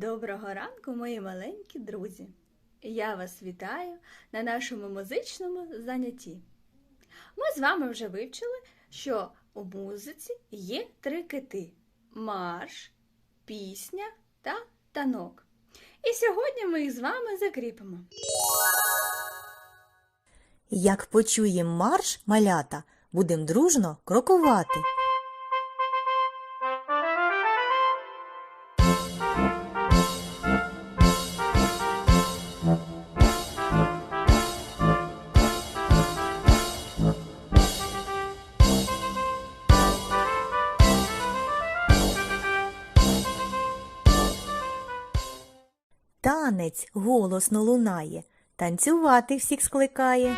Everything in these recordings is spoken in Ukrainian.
Доброго ранку, мої маленькі друзі! Я вас вітаю на нашому музичному занятті. Ми з вами вже вивчили, що у музиці є три кити: марш, пісня та танок. І сьогодні ми їх з вами закріпимо. Як почуєм марш, малята, будем дружно крокувати. Танець голосно лунає, танцювати всіх скликає.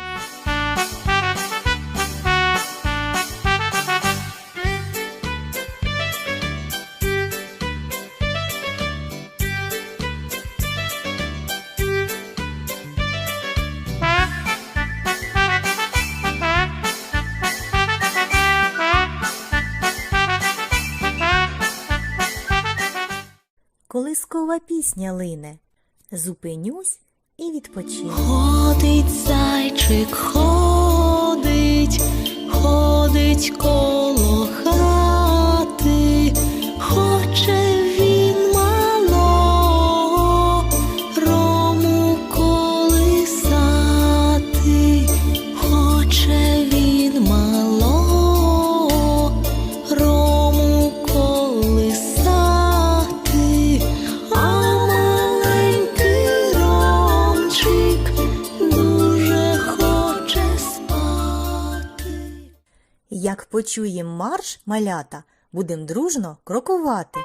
Колискова пісня лине. Зупинюсь і відпочину. Ходить зайчик, ходить, ходить почуєм марш, малята, будем дружно крокувати.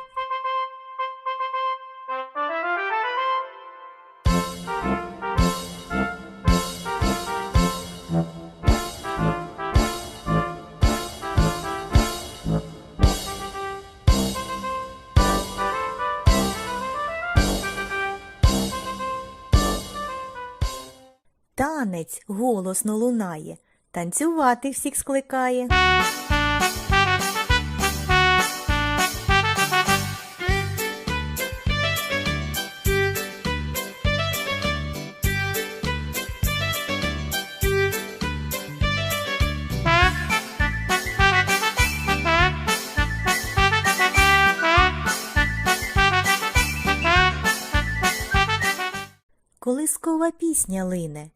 Танець голосно лунає, танцювати всіх скликає. Колискова пісня лине.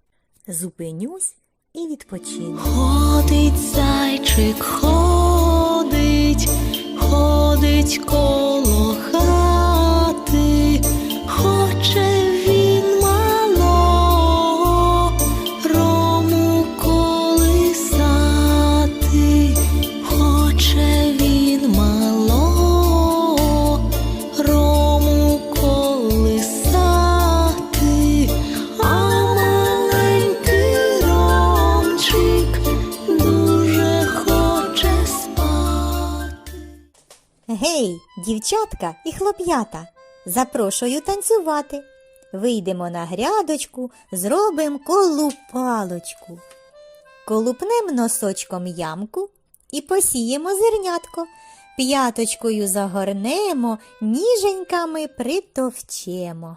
Зупинюсь і відпочину. Ходить зайчик, ходить, ходить коло Гей, дівчатка і хлоп'ята, запрошую танцювати. Вийдемо на грядочку, зробимо колупалочку. Колупнем носочком ямку і посіємо зернятко. П'яточкою загорнемо, ніженьками притовчемо.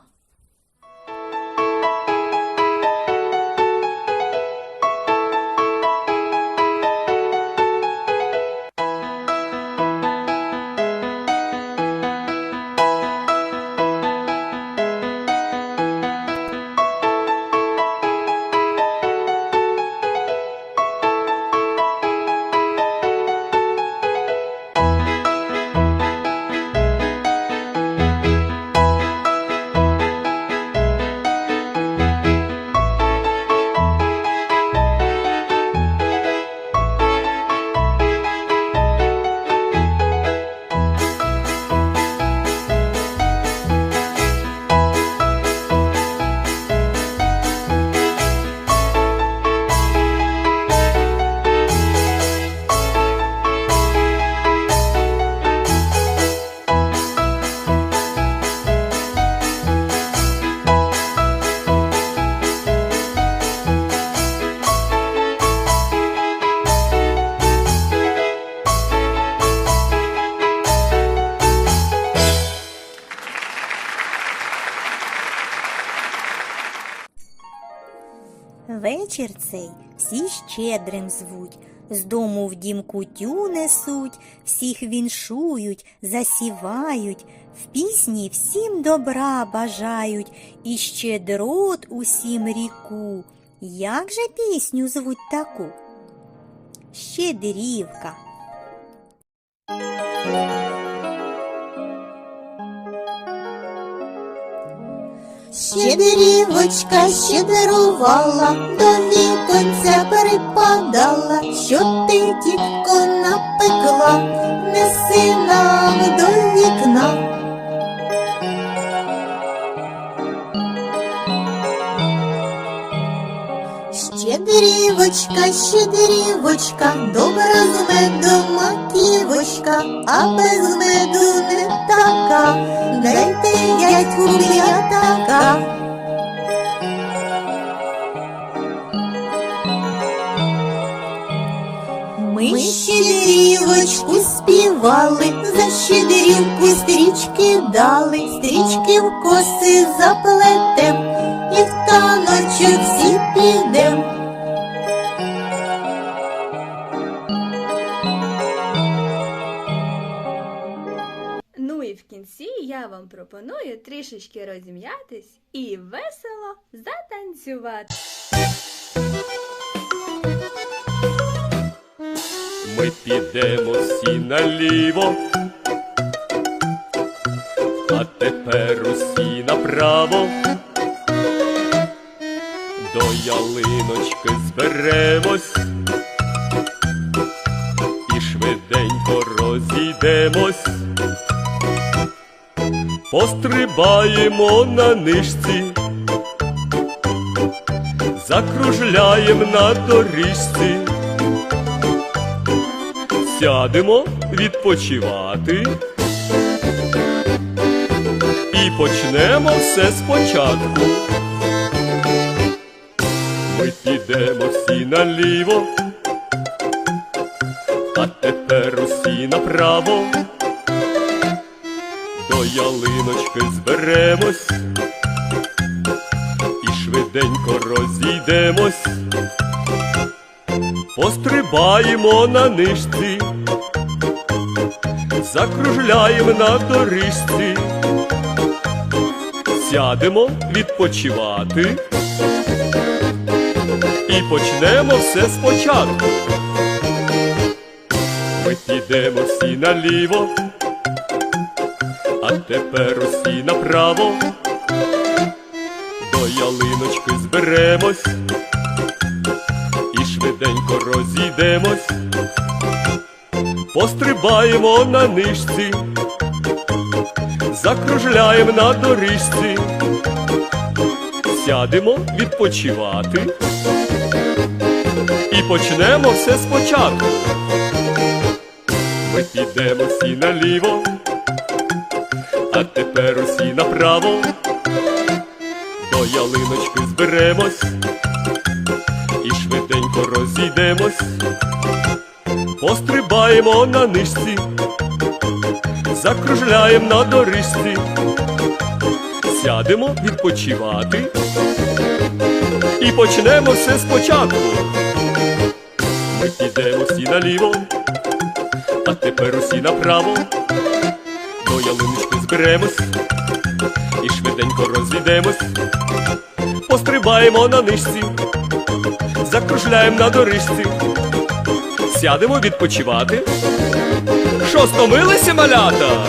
Вечір цей всі щедрим звуть, з дому в дім кутю несуть, всіх віншують, засівають, в пісні всім добра бажають, і щедрот усім ріку. Як же пісню звуть таку? Щедрівка. Щедрівочка щедрувала, до віконця перепадала, що ти, дітко, напекла, неси нам до вікна. Щедрівочка, щедрівочка, добра з медом маківочка, а без меду не така, дайте дядьку п'ятака. Ми щедрівочку співали, за щедрівку стрічки дали, стрічки в коси заплетем, і в таночок всі підем. Ну і в кінці я вам пропоную трішечки розім'ятись і весело затанцювати. Ми підемо всі наліво, а тепер усі направо. Ялиночки зберемось і швиденько розійдемось. Пострибаємо на нишці, закружляєм на доріжці сядемо відпочивати і почнемо все спочатку. Ми підемо всі наліво, а тепер усі направо. До ялиночки зберемось. І швиденько розійдемось. Пострибаємо на нишці, закружляємо на доріжці, сядемо відпочивати і почнемо все спочатку. Ми підемо всі наліво, а тепер усі направо. До ялиночки зберемось і швиденько розійдемось, пострибаємо на нишці, закружляємо на доріжці, сядемо відпочивати почнемо все спочатку. Ми підемо всі наліво, а тепер усі направо. До ялиночки зберемось і швиденько розійдемось, пострибаємо на нишці, закружляємо на доріжці, сядемо відпочивати і почнемо все спочатку. Підемо всі наліво, а тепер усі направо. До ялиночки зберемось і швиденько розійдемось, пострибаємо на нишці закружляємо на доріжці, сядемо відпочивати. Що стомилися малята?